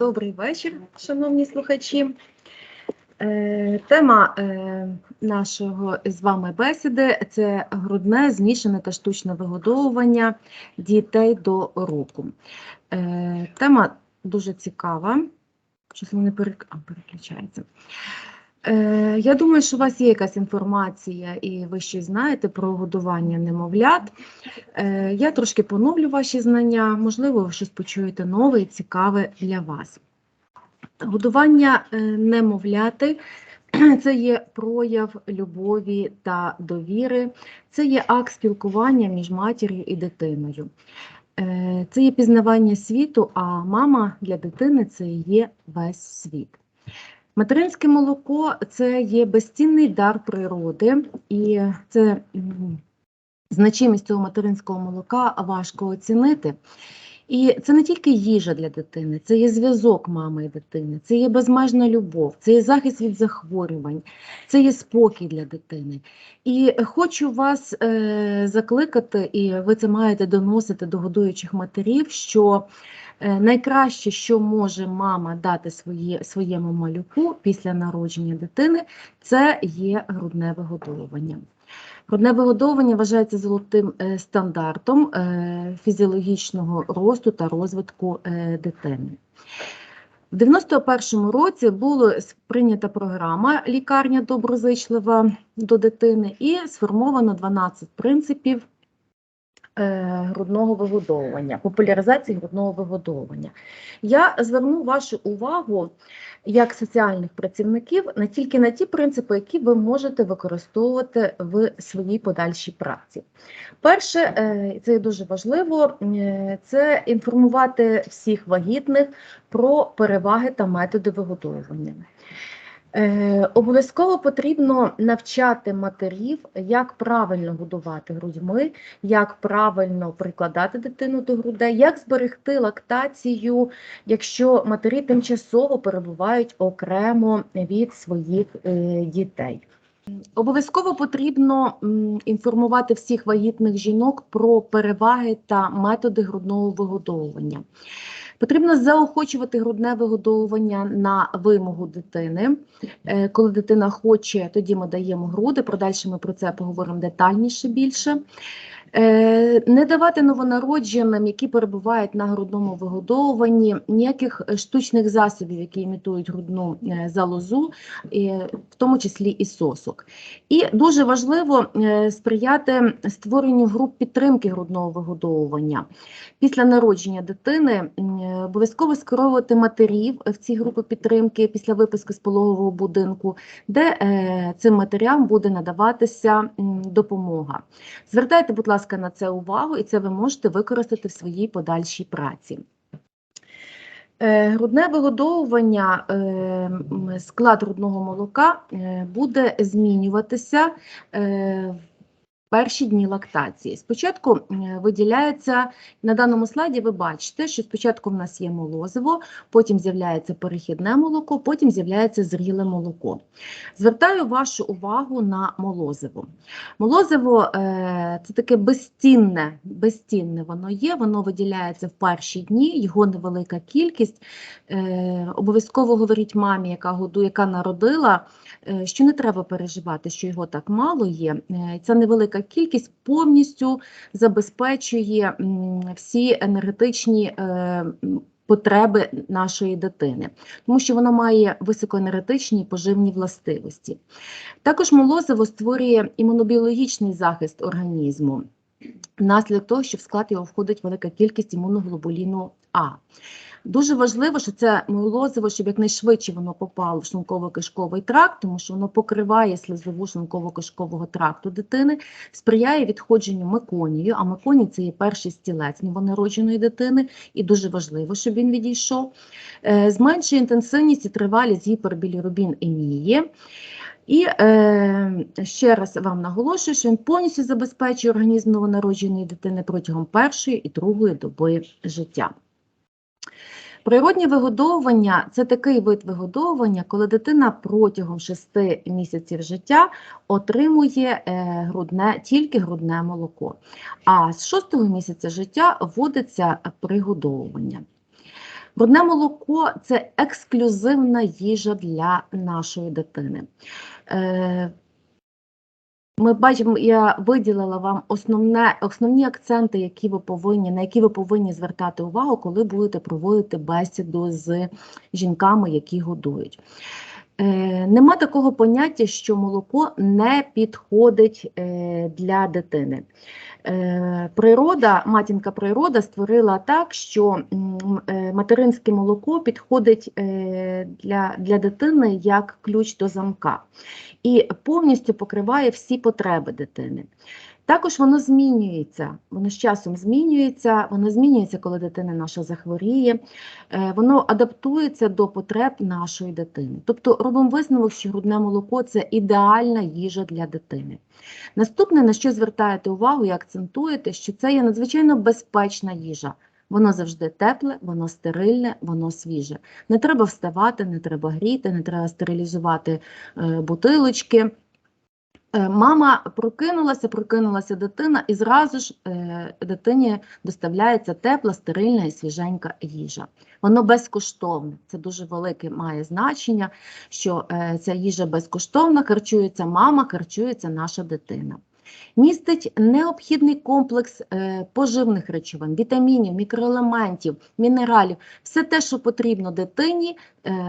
Добрий вечір, шановні слухачі. Е, Тема е, нашого з вами бесіди це грудне, змішане та штучне вигодовування дітей до року. Е, Тема дуже цікава. Щось вони перек... а, переключається. Е, Я думаю, що у вас є якась інформація, і ви щось знаєте про годування немовлят. Е, Я трошки поновлю ваші знання, можливо, ви щось почуєте нове і цікаве для вас. Годування е, немовляти це є прояв любові та довіри, це є акт спілкування між матір'ю і дитиною. Це є пізнавання світу, а мама для дитини це є весь світ. Материнське молоко це є безцінний дар природи, і це значимість цього материнського молока важко оцінити. І це не тільки їжа для дитини, це є зв'язок мами і дитини, це є безмежна любов, це є захист від захворювань, це є спокій для дитини. І хочу вас е, закликати, і ви це маєте доносити до годуючих матерів, що найкраще, що може мама дати своє, своєму малюку після народження дитини, це є грудне вигодовування. Грудне вигодовування вважається золотим е, стандартом е, фізіологічного росту та розвитку е, дитини. В 91-му році була прийнята програма Лікарня доброзичлива до дитини і сформовано 12 принципів е, грудного вигодовування, популяризації грудного вигодовування. Я зверну вашу увагу як соціальних працівників не тільки на ті принципи, які ви можете використовувати в своїй подальшій праці. Перше, е, це дуже важливо, е, це інформувати всіх вагітних про переваги та методи вигодовування. Е, Обов'язково потрібно навчати матерів, як правильно годувати грудьми, як правильно прикладати дитину до грудей, як зберегти лактацію, якщо матері тимчасово перебувають окремо від своїх е, дітей. Обов'язково потрібно інформувати всіх вагітних жінок про переваги та методи грудного вигодовування. Потрібно заохочувати грудне вигодовування на вимогу дитини. Е, Коли дитина хоче, тоді ми даємо груди. Продальше ми про це поговоримо детальніше більше. Е, Не давати новонародженим, які перебувають на грудному вигодовуванні, ніяких е, штучних засобів, які імітують грудну е, залозу, в тому числі і сосок. І дуже важливо сприяти створенню груп підтримки грудного вигодовування. Після народження дитини обов'язково скеровувати матерів в ці групи підтримки після виписки з пологового будинку, де цим матерям буде надаватися допомога. Звертайте, будь ласка, на це увагу, і це ви можете використати в своїй подальшій праці. Е, Грудне вигодовування, е, склад грудного молока е, буде змінюватися перші дні лактації. Спочатку е, виділяється, на даному слайді ви бачите, що спочатку в нас є молозиво, потім з'являється перехідне молоко, потім з'являється зріле молоко. Звертаю вашу увагу на молозиво. Молозиво е, це таке безцінне, безцінне воно є, воно виділяється в перші дні, його невелика кількість. Е, Обов'язково говоріть мамі, яка яка народила, що не треба переживати, що його так мало є. Ця невелика кількість повністю забезпечує всі енергетичні е, потреби нашої дитини, тому що воно має високоенергетичні поживні властивості. Також молозиво створює імунобіологічний захист організму. Внаслідок того, що в склад його входить велика кількість імуноглобуліну А. Дуже важливо, що це молозиво, щоб якнайшвидше воно попало в шлунково-кишковий тракт, тому що воно покриває слизову шлунково-кишкового тракту дитини, сприяє відходженню меконію, а меконій – це є перший стілець новонародженої дитини, і дуже важливо, щоб він відійшов. Е, Зменшує інтенсивність і тривалість гіпербілірубінемії. І е, ще раз вам наголошую, що він повністю забезпечує організм новонародженої дитини протягом першої і другої доби життя. Природнє вигодовування це такий вид вигодовування, коли дитина протягом 6 місяців життя отримує е, грудне, тільки грудне молоко, а з 6 місяця життя вводиться пригодовування. Грудне молоко це ексклюзивна їжа для нашої дитини. Е, Ми бачимо, я виділила вам основне, основні акценти, які ви повинні, на які ви повинні звертати увагу, коли будете проводити бесіду з жінками, які годують. Е, Нема такого поняття, що молоко не підходить е, для дитини. Е, Природа, матінка природа створила так, що е, материнське молоко підходить е, для, для дитини як ключ до замка і повністю покриває всі потреби дитини. Також воно змінюється, воно з часом змінюється, воно змінюється, коли дитина наша захворіє, е, воно адаптується до потреб нашої дитини. Тобто робимо висновок, що грудне молоко це ідеальна їжа для дитини. Наступне, на що звертаєте увагу і акцентуєте, що це є надзвичайно безпечна їжа. Воно завжди тепле, воно стерильне, воно свіже. Не треба вставати, не треба гріти, не треба стерилізувати е, бутилочки. Е, Мама прокинулася, прокинулася дитина, і зразу ж е, дитині доставляється тепла, стерильна і свіженька їжа. Воно безкоштовне. Це дуже велике має значення, що е, ця їжа безкоштовна, харчується мама, харчується наша дитина. Містить необхідний комплекс поживних речовин, вітамінів, мікроелементів, мінералів. Все те, що потрібно дитині,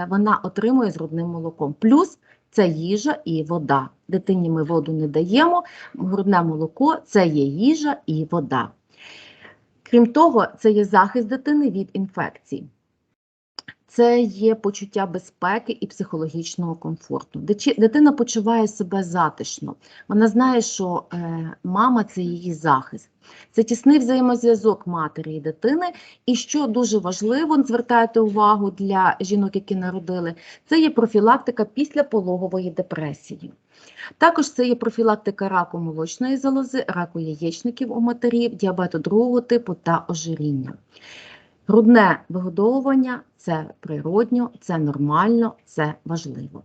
вона отримує з грудним молоком. Плюс це їжа і вода. Дитині ми воду не даємо, грудне молоко це є їжа і вода. Крім того, це є захист дитини від інфекцій. Це є почуття безпеки і психологічного комфорту. Дитина почуває себе затишно. Вона знає, що е, мама це її захист. Це тісний взаємозв'язок матері і дитини. І що дуже важливо, звертайте увагу для жінок, які народили, це є профілактика післяпологової депресії. Також це є профілактика раку молочної залози, раку яєчників у матерів, діабету другого типу та ожиріння. Грудне вигодовування це природньо, це нормально, це важливо.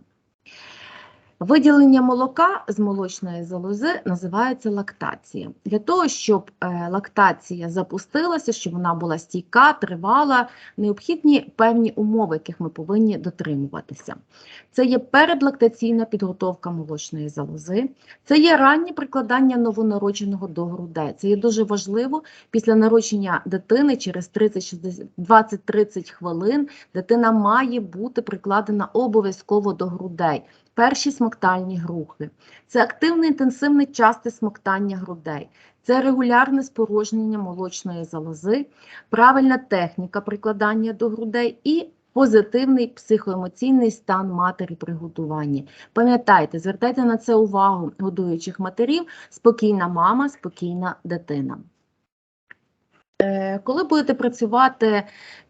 Виділення молока з молочної залози називається лактація. Для того, щоб е, лактація запустилася, щоб вона була стійка, тривала, необхідні певні умови, яких ми повинні дотримуватися. Це є передлактаційна підготовка молочної залози, це є раннє прикладання новонародженого до грудей. Це є дуже важливо після народження дитини через 20-30 хвилин дитина має бути прикладена обов'язково до грудей. Перші смоктальні грухи. Це активне інтенсивне часте смоктання грудей. Це регулярне спорожнення молочної залози, правильна техніка прикладання до грудей і позитивний психоемоційний стан матері при годуванні. Пам'ятайте, звертайте на це увагу годуючих матерів, спокійна мама, спокійна дитина. Е, Коли будете працювати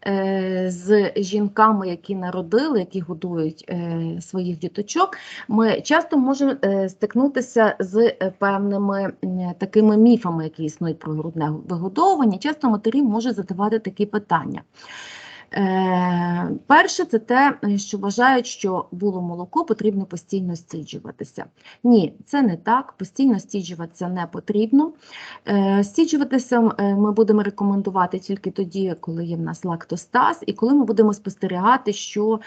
е, з жінками, які народили, які годують е, своїх діточок, ми часто можемо стикнутися з певними такими міфами, які існують про грудне вигодовування. Часто матері можуть задавати такі питання. Е, Перше, це те, що вважають, що було молоко потрібно постійно стіджуватися. Ні, це не так. Постійно стіджуватися не потрібно. Е, Стіджуватися е, ми будемо рекомендувати тільки тоді, коли є в нас лактостаз, і коли ми будемо спостерігати, що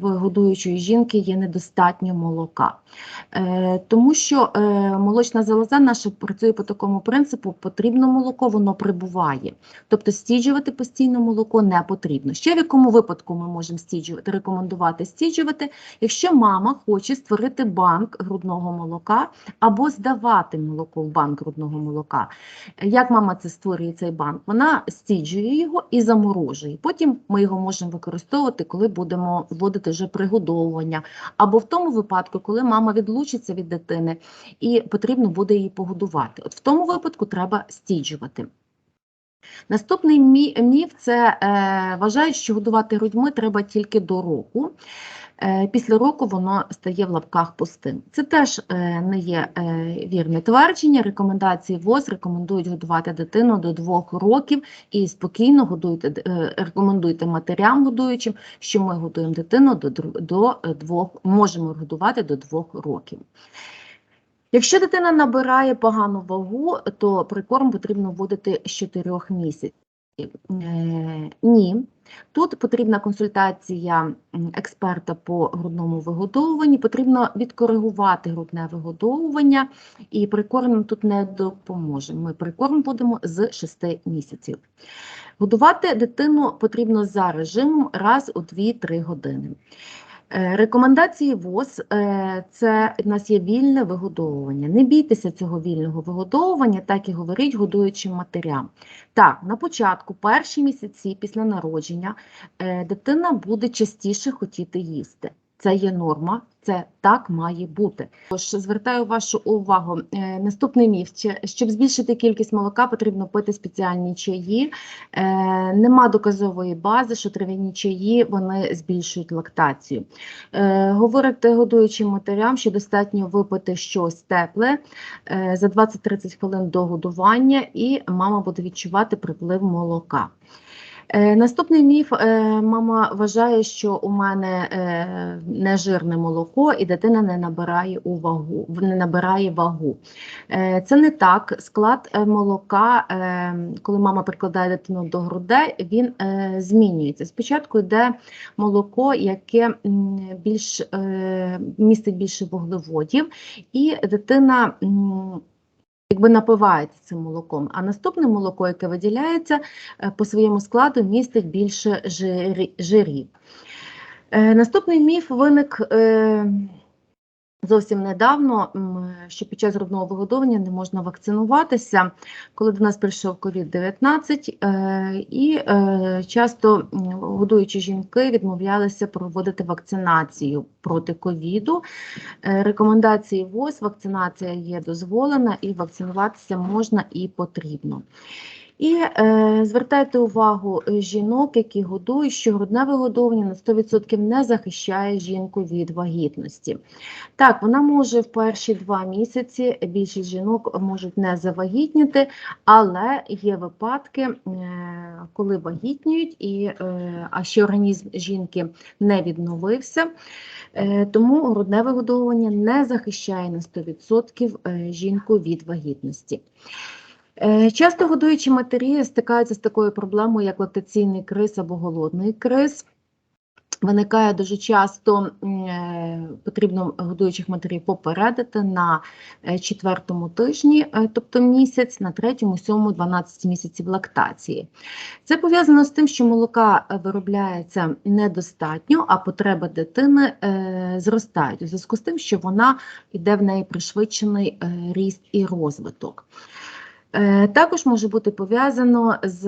в годуючої жінки є недостатньо молока. Тому що молочна залоза наша працює по такому принципу: потрібно молоко, воно прибуває. Тобто стіджувати постійно молоко не потрібно. Ще в якому випадку ми можемо стіджувати, рекомендувати стіджувати, якщо мама хоче створити банк грудного молока або здавати молоко в банк грудного молока. Як мама це створює цей банк? Вона стіджує його і заморожує. Потім ми його можемо використовувати, коли будемо вводити вже пригодовування, або в тому випадку, коли мама відлучиться від дитини і потрібно буде її погодувати. От в тому випадку треба стіджувати. Наступний міф це е, вважають, що годувати грудьми треба тільки до року. Е, після року воно стає в лапках пустим. Це теж е, не є вірне твердження. Рекомендації ВОЗ рекомендують годувати дитину до двох років і спокійно годуйте, рекомендуйте матерям годуючим, що ми годуємо дитину до, дру- до е, двох, можемо годувати до двох років. Якщо дитина набирає погану вагу, то прикорм потрібно вводити з 4 місяців. Е, ні, Тут потрібна консультація експерта по грудному вигодовуванні, потрібно відкоригувати грудне вигодовування, і прикорм тут не допоможе. Ми прикорм будемо з 6 місяців. Годувати дитину потрібно за режимом раз у 2-3 години. Е, Рекомендації ВОЗ е, це в нас є вільне вигодовування. Не бійтеся цього вільного вигодовування, так і говорить годуючим матерям. Так, на початку, перші місяці після народження, е, дитина буде частіше хотіти їсти. Це є норма, це так має бути. Тож звертаю вашу увагу. е, Наступний міф: щоб збільшити кількість молока, потрібно пити спеціальні чаї. Е, Нема доказової бази, що трав'яні чаї вони збільшують лактацію. Е, Говорите годуючим матерям, що достатньо випити щось тепле за 20-30 хвилин до годування, і мама буде відчувати приплив молока. Е, Наступний міф. е, Мама вважає, що у мене е, нежирне молоко і дитина не набирає увагу, не набирає вагу. Це не так. Склад молока, коли мама прикладає дитину до грудей, він змінюється. Спочатку йде молоко, яке більш містить більше вуглеводів, і дитина. Якби напивається цим молоком, а наступне молоко, яке виділяється, е, по своєму складу містить більше жирі- жирів. Е, Наступний міф виник е, зовсім недавно, що під час грудного вигодовування не можна вакцинуватися, коли до нас прийшов COVID-19, е, і е, часто годуючі жінки відмовлялися проводити вакцинацію проти ковіду. Е, Рекомендації ВОЗ, вакцинація є дозволена і вакцинуватися можна і потрібно. І е, звертайте увагу е, жінок, які годують, що грудне вигодовування на 100% не захищає жінку від вагітності. Так, вона може в перші два місяці, більшість жінок можуть не завагітніти, але є випадки, е, коли вагітніють, і, е, а ще організм жінки не відновився. Е, Тому грудне вигодовування не захищає на 100% е, жінку від вагітності. Е, Часто годуючі матері стикаються з такою проблемою, як лактаційний криз або голодний криз. Виникає дуже часто, е, потрібно годуючих матерів попередити на е, четвертому тижні, тобто місяць, на третьому, сьомому, 12 місяців лактації. Це пов'язано з тим, що молока виробляється недостатньо, а потреби дитини зростають у зв'язку з тим, що вона йде в неї пришвидшений ріст і розвиток. Е, Також може бути пов'язано з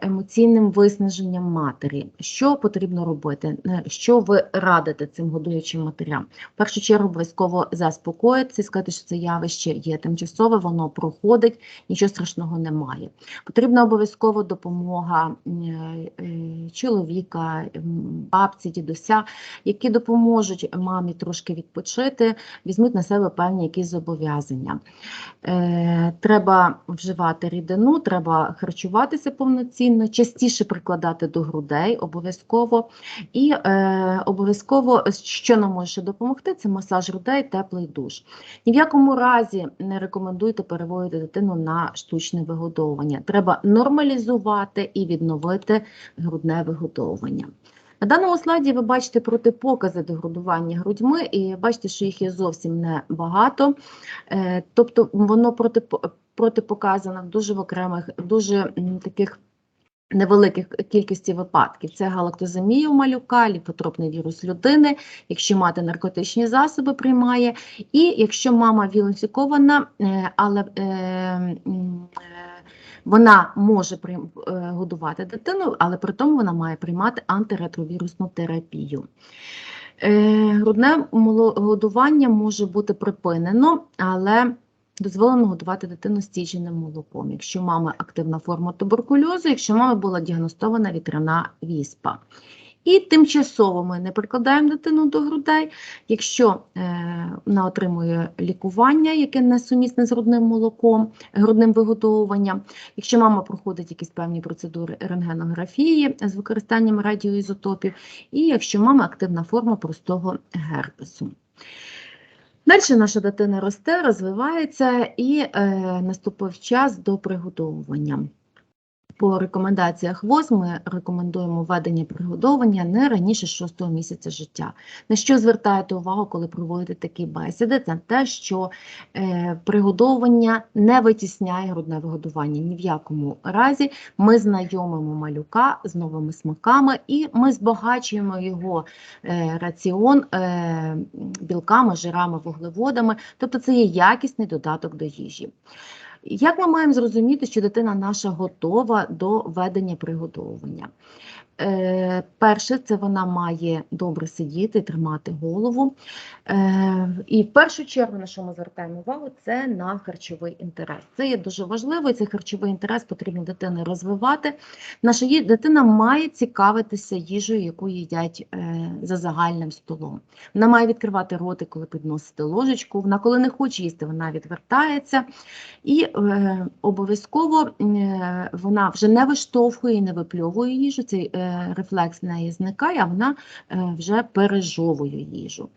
емоційним виснаженням матері. Що потрібно робити? Е, Що ви радите цим годуючим матерям? В першу чергу обов'язково заспокоїтися сказати, що це явище є тимчасове, воно проходить, нічого страшного немає. Потрібна обов'язково допомога е, чоловіка, бабці, дідуся, які допоможуть мамі трошки відпочити, візьмуть на себе певні якісь зобов'язання. Треба вживати рідину, треба харчуватися повноцінно, частіше прикладати до грудей обов'язково. І е, обов'язково, що нам може допомогти, це масаж грудей, теплий душ. Ні в якому разі не рекомендуйте переводити дитину на штучне вигодовування. Треба нормалізувати і відновити грудне вигодовування. На даному слайді ви бачите протипокази до годування грудьми, і бачите, що їх є зовсім небагато. Е, Тобто воно протипоказано в дуже в окремих, дуже таких невеликих кількості випадків. Це галактоземія у малюка, ліпотропний вірус людини, якщо мати наркотичні засоби приймає, і якщо мама вілінфікована, е, але е, е, вона може е, годувати дитину, але при тому вона має приймати антиретровірусну терапію. Е, Грудне годування може бути припинено, але дозволено годувати дитину стіженим молоком, якщо мама активна форма туберкульозу, якщо мама була діагностована вітряна віспа. І тимчасово ми не прикладаємо дитину до грудей, якщо е, вона отримує лікування, яке несумісне з грудним молоком, грудним вигодовуванням, якщо мама проходить якісь певні процедури рентгенографії з використанням радіоізотопів, і якщо мама активна форма простого герпесу. Далі наша дитина росте, розвивається і е, наступив час до приготовування. По рекомендаціях ВОЗ ми рекомендуємо введення пригодовування не раніше 6 місяця життя. На що звертаєте увагу, коли проводите такі бесіди? Це те, що е, пригодовування не витісняє грудне вигодування. Ні в якому разі ми знайомимо малюка з новими смаками і ми збагачуємо його е, раціон е, білками, жирами, вуглеводами. Тобто це є якісний додаток до їжі. Як ми маємо зрозуміти, що дитина наша готова до ведення приготовування? Е, перше, це вона має добре сидіти, тримати голову. Е, і в першу чергу, на що ми звертаємо увагу, це на харчовий інтерес. Це є дуже важливо, і цей харчовий інтерес потрібно дитини розвивати. Наша дитина має цікавитися їжею, яку їдять е, за загальним столом. Вона має відкривати роти, коли підносити ложечку. Вона, коли не хоче їсти, вона відвертається. І обов'язково вона вже не виштовхує і не випльовує їжу. Цей е, рефлекс в неї зникає, а вона е, вже пережовує їжу.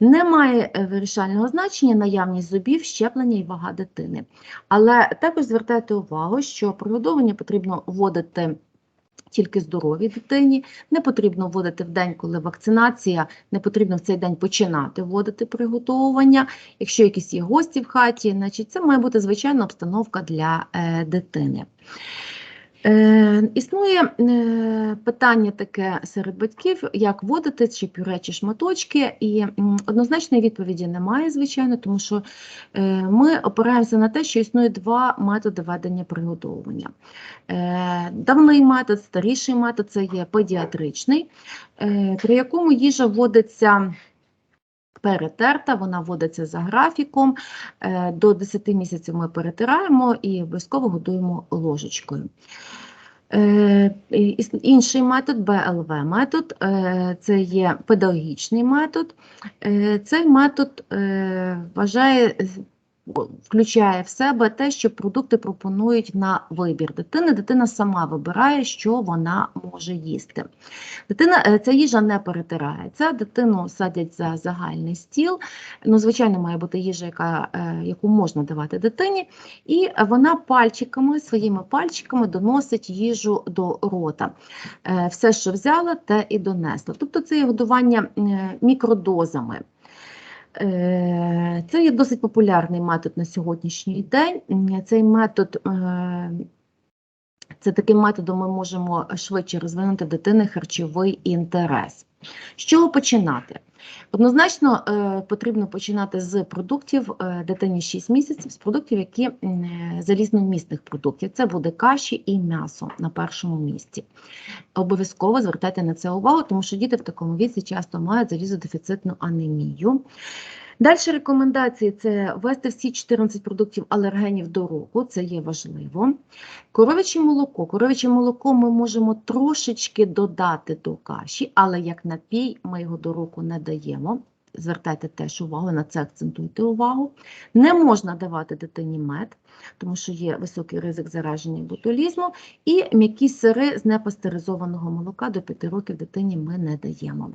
Немає е, вирішального значення наявність зубів, щеплення і вага дитини. Але також звертайте увагу, що пригодовування потрібно вводити тільки здоровій дитині, не потрібно вводити в день, коли вакцинація, не потрібно в цей день починати вводити приготовування. Якщо якісь є гості в хаті, значить це має бути звичайна обстановка для е, дитини. Е, існує е, питання таке серед батьків, як вводити чи пюре, чи шматочки, і однозначної відповіді немає, звичайно, тому що е, ми опираємося на те, що існує два методи ведення приготовлення. Е, давний метод, старіший метод це є педіатричний, е, при якому їжа вводиться. Перетерта, вона вводиться за графіком. Е, До 10 місяців ми перетираємо і обов'язково годуємо ложечкою. Е, Інший метод БЛВ метод е, це є педагогічний метод. Цей метод вважає, включає в себе те, що продукти пропонують на вибір дитини. Дитина сама вибирає, що вона може їсти. Дитина, е, ця їжа не перетирається, дитину садять за загальний стіл. Ну, звичайно, має бути їжа, яка, е, яку можна давати дитині, і вона пальчиками, своїми пальчиками доносить їжу до рота. Е, Все, що взяла, те і донесла. Тобто це є годування мікродозами. Е, Це є досить популярний метод на сьогоднішній день. Цей метод е, це таким методом ми можемо швидше розвинути дитини харчовий інтерес. З чого починати? Однозначно е, потрібно починати з продуктів е, дитині 6 місяців, з продуктів, які е, залізновмісних продуктів. Це буде каші і м'ясо на першому місці. Обов'язково звертайте на це увагу, тому що діти в такому віці часто мають залізодефіцитну анемію. Далі рекомендації це ввести всі 14 продуктів алергенів до року, це є важливо. Коров'яче молоко. Коров'яче молоко ми можемо трошечки додати до каші, але як напій ми його до року не даємо. Звертайте теж увагу, на це акцентуйте увагу. Не можна давати дитині мед, тому що є високий ризик зараження ботулізму. І м'які сири з непастеризованого молока до 5 років дитині ми не даємо.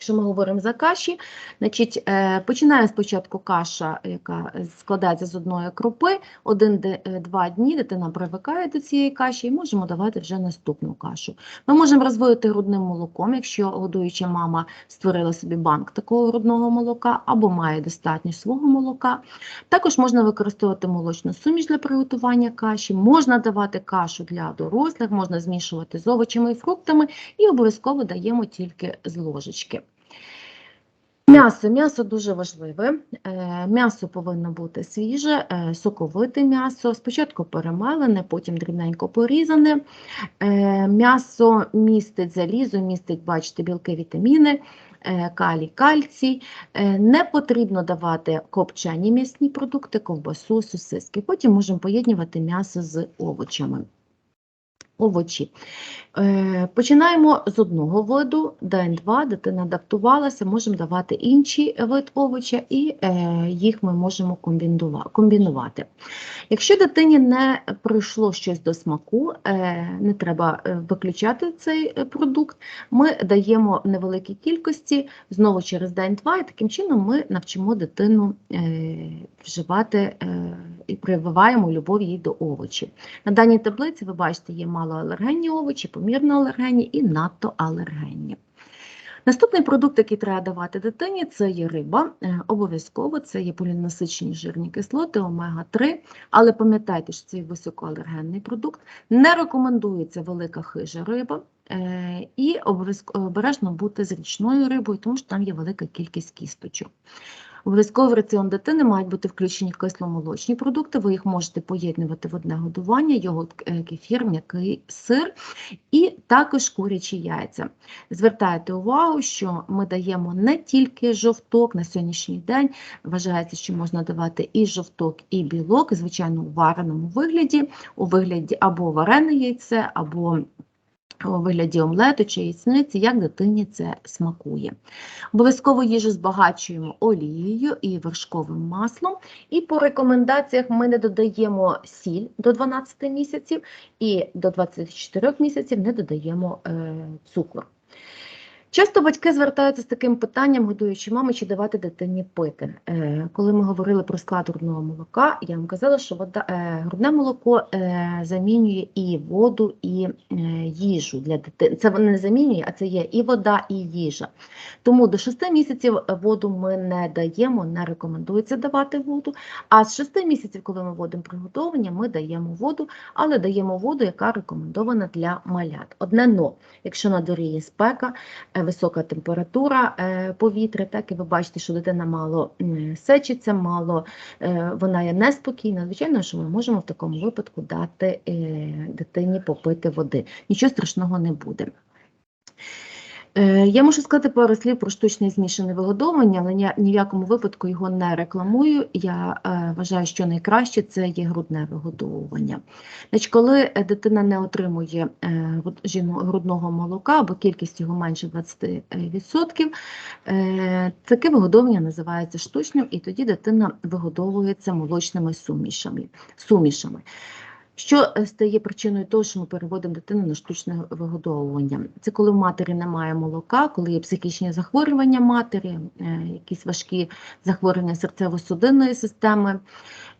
Якщо ми говоримо за каші, значить, е, починає спочатку каша, яка складається з одної крупи, один-два дні дитина привикає до цієї каші і можемо давати вже наступну кашу. Ми можемо розводити грудним молоком, якщо годуюча мама створила собі банк такого грудного молока або має достатньо свого молока. Також можна використовувати молочну суміш для приготування каші, можна давати кашу для дорослих, можна змішувати з овочами і фруктами і обов'язково даємо тільки з ложечки. М'ясо. М'ясо дуже важливе. Е, М'ясо повинно бути свіже, е, соковите м'ясо, спочатку перемелене, потім дрібненько порізане. Е, М'ясо містить залізо, містить, бачите, білки, вітаміни, калій, кальцій. Не потрібно давати копчені м'ясні продукти, ковбасу, сосиски. Потім можемо поєднувати м'ясо з овочами. Овочі. Е, Починаємо з одного виду, день два, дитина адаптувалася, можемо давати інший вид овоча, і е, їх ми можемо комбінувати. Якщо дитині не прийшло щось до смаку, е, не треба е, виключати цей е, продукт, ми даємо в невеликій кількості знову через день-два, і таким чином ми навчимо дитину е, вживати е, і прививаємо любов їй до овочів. На даній таблиці ви бачите, є малоалергенні овочі, помірно алергенні і надто алергенні. Наступний продукт, який треба давати дитині, це є риба. Е, Обов'язково це є полінасичені жирні кислоти, омега-3. Але пам'ятайте, що це високоалергенний продукт. Не рекомендується велика хижа риба. е, І обережно бути з річною рибою, тому що там є велика кількість кісточок. Обов'язково в раціон дитини мають бути включені кисломолочні продукти. Ви їх можете поєднувати в одне годування, йогурт, е, кефір, м'який сир і також курячі яйця. Звертайте увагу, що ми даємо не тільки жовток на сьогоднішній день. Вважається, що можна давати і жовток, і білок, звичайно, у вареному вигляді, у вигляді або варене яйце, або у вигляді омлету чи яєчниці, як дитині це смакує. Обов'язково їжу збагачуємо олією і вершковим маслом. І по рекомендаціях ми не додаємо сіль до 12 місяців і до 24 місяців не додаємо е, цукор. Часто батьки звертаються з таким питанням, годуючи мами, чи давати дитині пити. Е, Коли ми говорили про склад грудного молока, я вам казала, що вода, е, грудне молоко е, замінює і воду, і їжу для дитини. Це не замінює, а це є і вода, і їжа. Тому до 6 місяців воду ми не даємо, не рекомендується давати воду. А з 6 місяців, коли ми вводимо приготовлення, ми даємо воду, але даємо воду, яка рекомендована для малят. Одне но, якщо на дворі є спека, висока температура е, повітря, так і ви бачите, що дитина мало сечиться, мало е, вона є неспокійна. Звичайно, що ми можемо в такому випадку дати е, дитині попити води. Нічого страшного не буде. Е, Я можу сказати пару слів про штучне змішане вигодовування, але я ні в якому випадку його не рекламую. Я е, вважаю, що найкраще це є грудне вигодовування. Значить, коли е, дитина не отримує грудного молока або кількість його менше 20%, е, таке вигодовування називається штучним, і тоді дитина вигодовується молочними сумішами. Що е, стає причиною того, що ми переводимо дитину на штучне вигодовування? Це коли в матері немає молока, коли є психічні захворювання матері, е, якісь важкі захворювання серцево-судинної системи,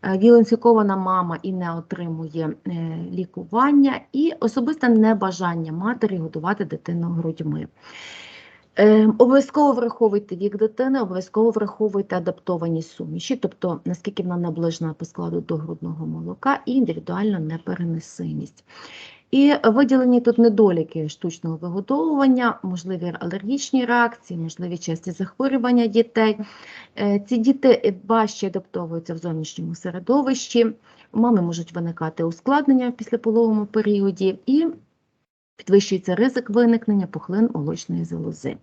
е, віл-інфікована мама і не отримує е, лікування, і особисте небажання матері годувати дитину грудьми. Е, Обов'язково враховуйте вік дитини, обов'язково враховуйте адаптовані суміші, тобто наскільки вона наближена по складу до грудного молока, і індивідуальну непереносимість. І виділені тут недоліки штучного вигодовування, можливі алергічні реакції, можливі часті захворювання дітей. Е, Ці діти важче адаптовуються в зовнішньому середовищі, у мами можуть виникати ускладнення в післяпологовому періоді і підвищується ризик виникнення пухлин молочної залози.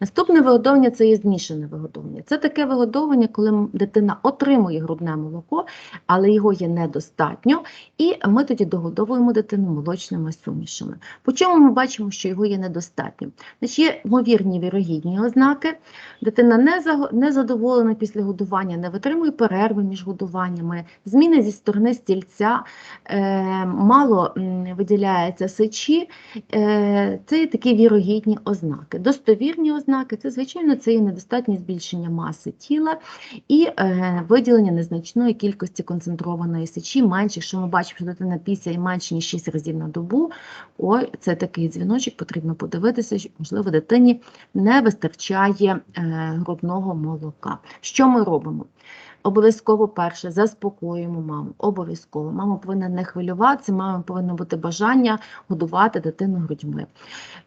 Наступне вигодовування це є змішане вигодовування. Це таке вигодовування, коли дитина отримує грудне молоко, але його є недостатньо, і ми тоді догодовуємо дитину молочними сумішами. По чому ми бачимо, що його є недостатньо? Значить, є ймовірні вірогідні ознаки. Дитина не, задоволена після годування, не витримує перерви між годуваннями, зміни зі сторони стільця, е, мало виділяється сечі. Е, це є такі вірогідні ознаки. Достовірні ознаки це, звичайно, це є недостатнє збільшення маси тіла і е, виділення незначної кількості концентрованої сечі, менше, якщо ми бачимо, що дитина пісяє менше ніж 6 разів на добу. Ой, це такий дзвіночок, потрібно подивитися, що, можливо, дитині не вистачає е, грудного молока. Що ми робимо? Обов'язково перше заспокоюємо маму. Обов'язково. Мама повинна не хвилюватися, мама повинна бути бажання годувати дитину грудьми.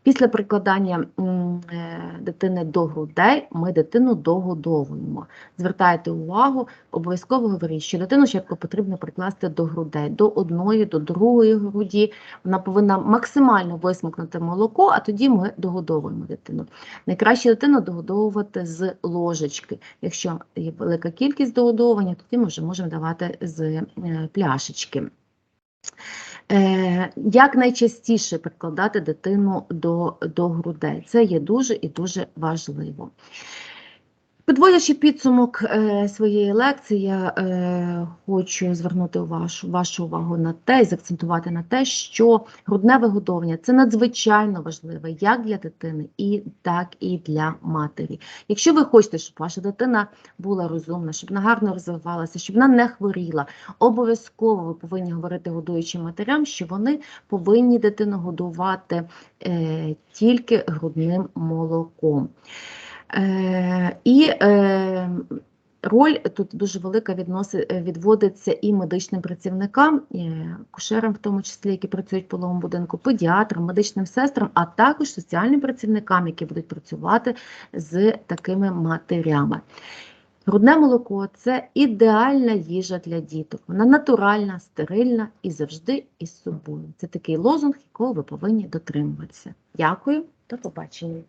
Після прикладання е, дитини до грудей ми дитину догодовуємо. Звертайте увагу, обов'язково говоріть, що дитину спочатку потрібно прикласти до грудей, до одної, до другої груді. Вона повинна максимально висмикнути молоко, а тоді ми догодовуємо дитину. Найкраще дитину догодовувати з ложечки. Якщо є велика кількість догодовування, тоді ми вже можемо давати з е, пляшечки. Е, Як найчастіше прикладати дитину до, до грудей. Це є дуже і дуже важливо. Підводячи підсумок е, своєї лекції, я е, хочу звернути вашу, вашу увагу на те і заакцентувати на те, що грудне вигодовування це надзвичайно важливе як для дитини, і так і для матері. Якщо ви хочете, щоб ваша дитина була розумна, щоб вона гарно розвивалася, щоб вона не хворіла, обов'язково ви повинні говорити годуючим матерям, що вони повинні дитину годувати е, тільки грудним молоком. Е, і е, роль тут дуже велика е, відводиться і медичним працівникам, і кушерам, в тому числі, які працюють в половому будинку, педіатрам, медичним сестрам, а також соціальним працівникам, які будуть працювати з такими матерями. Грудне молоко це ідеальна їжа для діток. Вона натуральна, стерильна і завжди із собою. Це такий лозунг, якого ви повинні дотримуватися. Дякую, до побачення.